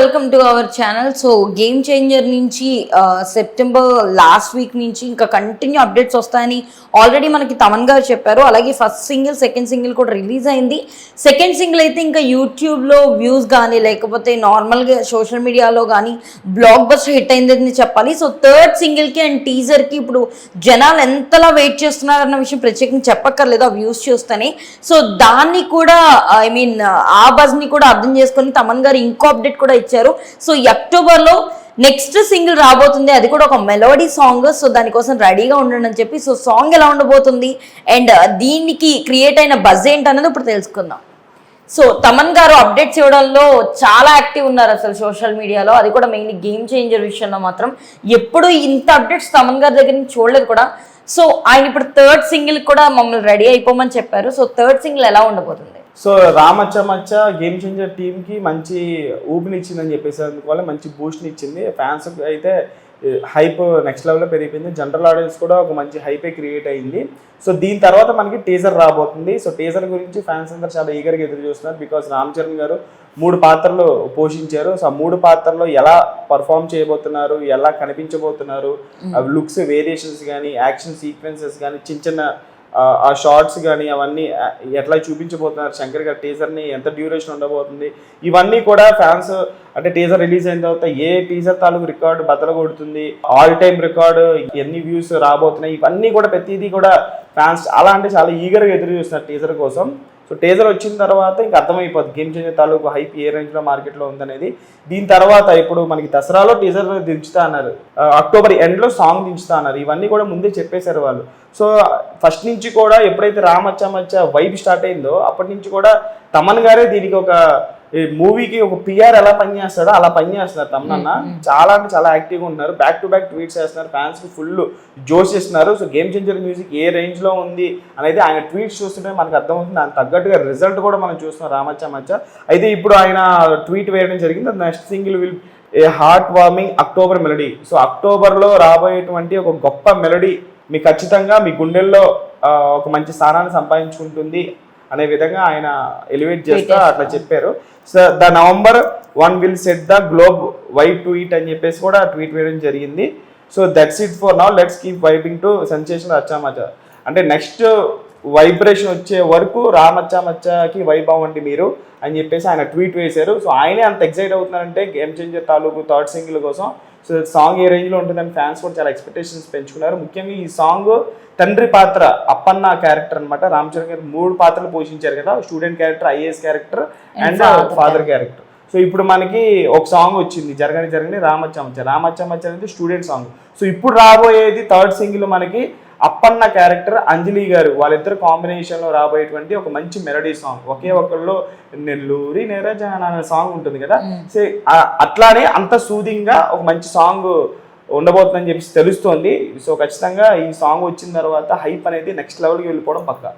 Welcome to our channel so game changer నుంచి September last week నుంచి ఇంకా continue updates వస్తాయని ఆల్రెడీ మనకి తమన్ గారు చెప్పారు. అలాగే ఫస్ట్ సింగిల్ సెకండ్ సింగిల్ కూడా రిలీజ్ అయింది. సెకండ్ సింగిల్ అయితే ఇంకా యూట్యూబ్లో వ్యూస్ కానీ లేకపోతే నార్మల్గా సోషల్ మీడియాలో కానీ బ్లాక్ బస్టర్ హిట్ అయిందని చెప్పాలి. సో థర్డ్ సింగిల్కి అండ్ టీజర్కి ఇప్పుడు జనాలు ఎంతలా వెయిట్ చేస్తున్నారన్న విషయం ప్రత్యేకంగా చెప్పక్కర్లేదు ఆ వ్యూస్ చూస్తేనే. సో దాన్ని కూడా ఐ మీన్ ఆ బజ్ని కూడా అర్థం చేసుకొని తమన్ గారు ఇంకో అప్డేట్ కూడా ఇచ్చారు. సో ఈ అక్టోబర్లో నెక్స్ట్ సింగిల్ రాబోతుంది. అది కూడా ఒక మెలోడీ సాంగ్. సో దానికోసం రెడీగా ఉండండి అని చెప్పి సో సాంగ్ ఎలా ఉండబోతుంది? అండ్ దీనికి క్రియేట్ అయిన బజ్ ఏంటన్నది ఇప్పుడు తెలుసుకుందాం. సో తమన్ గారు అప్డేట్స్ ఇవ్వడంలో చాలా యాక్టివ్ ఉన్నారు అసలు సోషల్ మీడియాలో. అది కూడా మెయిన్లీ గేమ్ చేంజర్ విషయంలో మాత్రం. ఎప్పుడు ఇంత అప్డేట్స్ తమన్ గారి దగ్గర నుంచి చూడలేదు కూడా. సో ఆయన ఇప్పుడు థర్డ్ సింగిల్ కూడా మమ్మల్ని రెడీ అయిపోమని చెప్పారు. సో థర్డ్ సింగిల్ ఎలా ఉండబోతుంది? సో రామచ్చ మచ్చ గేమ్ చేంజర్ టీంకి మంచి ఊపినిచ్చిందని చెప్పేసి అందువల్ల మంచి బూస్ట్ని ఇచ్చింది ఫ్యాన్స్ అయితే హైప్ నెక్స్ట్ లెవెల్లో పెరిగిపోయింది. జనరల్ ఆడియన్స్ కూడా ఒక మంచి హైపే క్రియేట్ అయింది. సో దీని తర్వాత మనకి టీజర్ రాబోతుంది. సో టీజర్ గురించి ఫ్యాన్స్ అందరూ చాలా ఈగర్గా ఎదురు చూస్తున్నారు బికాస్ రామ్ చరణ్ గారు మూడు పాత్రలు పోషించారు. సో ఆ మూడు పాత్రల్లో ఎలా పర్ఫామ్ చేయబోతున్నారు ఎలా కనిపించబోతున్నారు లుక్స్ వేరియేషన్స్ కానీ యాక్షన్ సీక్వెన్సెస్ కానీ చిన్న చిన్న ఆ, షార్ట్స్ కానీ అవన్నీ ఎట్లా చూపించబోతున్నారు? శంకర్ గారి టీజర్ని ఎంత డ్యూరేషన్ ఉండబోతుంది? ఇవన్నీ కూడా ఫ్యాన్స్ అంటే టీజర్ రిలీజ్ అయిన తర్వాత ఏ టీజర్ తాలూకు రికార్డు బద్దలు కొడుతుంది ఆల్ టైమ్ రికార్డు ఎన్ని వ్యూస్ రాబోతున్నాయి? ఇవన్నీ కూడా ప్రతిదీ కూడా ఫ్యాన్స్ చాలా అంటే చాలా ఈగర్గా ఎదురు చూస్తున్నారు టీజర్ కోసం. సో టీజర్ వచ్చిన తర్వాత ఇంకా అర్థమైపోద్ది. గేమ్ చేంజర్ తాలూకు హైప్ ఏ రేంజ్లో మార్కెట్లో ఉందనేది. దీని తర్వాత ఇప్పుడు మనకి దసరాలో టీజర్ దించుతా అన్నారు. అక్టోబర్ ఎండ్లో సాంగ్ దించుతా అన్నారు. ఇవన్నీ కూడా ముందే చెప్పేశారు వాళ్ళు. సో ఫస్ట్ నుంచి కూడా ఎప్పుడైతే రామచ్చ మచ్చ వైబ్ స్టార్ట్ అయిందో అప్పటి నుంచి కూడా తమన్ గారే దీనికి ఒక ఈ మూవీకి ఒక పిఆర్ ఎలా పనిచేస్తాడో అలా పనిచేస్తున్నారు తమనన్న. చాలా అంటే చాలా యాక్టివ్గా ఉన్నారు. బ్యాక్ టు బ్యాక్ ట్వీట్స్ చేస్తున్నారు ఫ్యాన్స్కి ఫుల్ జోష్ ఇస్తున్నారు. సో గేమ్ చేంజర్ మ్యూజిక్ ఏ రేంజ్లో ఉంది అనేది ఆయన ట్వీట్స్ చూస్తుంటే మనకు అర్థమవుతుంది. దానికి తగ్గట్టుగా రిజల్ట్ కూడా మనం చూస్తున్నాం రామచ్చ మచ్చ. అయితే ఇప్పుడు ఆయన ట్వీట్ వేయడం జరిగింది. Next single will a heart warming October melody so అక్టోబర్లో రాబోయేటువంటి ఒక గొప్ప మెలడీ మీ ఖచ్చితంగా మీ గుండెల్లో ఒక మంచి స్థానాన్ని సంపాదించుకుంటుంది. అనే విధంగా ఆయన ఎలివేట్ చేస్తా అట్లా చెప్పారు. So the November one will set the globe vibe to it అని చెప్పేసి కూడా ట్వీట్ వేయడం జరిగింది. So that's it for now let's keep vibing to sensation అచ్చామచ్చ అంటే నెక్స్ట్ వైబ్రేషన్ వచ్చే వరకు రామచ్చా మచ్చకి వైబ్ అవ్వండి మీరు అని చెప్పేసి ఆయన ట్వీట్ వేశారు. సో ఆయనే అంత ఎక్సైట్ అవుతున్నారంటే గేమ్ చేంజర్ తాలూకు థర్డ్ సింగిల్ కోసం. సో సాంగ్ ఏ రేంజ్లో ఉంటుందని ఫ్యాన్స్ కూడా చాలా ఎక్స్పెక్టేషన్స్ పెంచుకున్నారు. ముఖ్యంగా ఈ సాంగ్ తండ్రి పాత్ర అప్పన్న క్యారెక్టర్ అన్నమాట. రామ్ చరణ్ గారు మూడు పాత్రలు పోషించారు కదా. Student character IAS character and father character so ఇప్పుడు మనకి ఒక సాంగ్ వచ్చింది. జరగని జరగని రామచ్చమచ్చ రామచ్చమచ్చ అనేది స్టూడెంట్ సాంగ్ సో ఇప్పుడు రాబోయేది థర్డ్ సింగిల్ మనకి అప్పన్న క్యారెక్టర్ అంజలి గారు. వాళ్ళిద్దరు కాంబినేషన్లో రాబోయేటువంటి ఒక మంచి మెలడీ సాంగ్. ఒకే ఒకళ్ళు నెల్లూరి నెరజాన అనే సాంగ్ ఉంటుంది కదా? సో అట్లానే అంత సూదింగ్గా ఒక మంచి సాంగ్ ఉండబోతుందని చెప్పి తెలుస్తోంది. సో ఖచ్చితంగా ఈ సాంగ్ వచ్చిన తర్వాత హైప్ అనేది నెక్స్ట్ లెవెల్కి వెళ్ళిపోవడం పక్కా.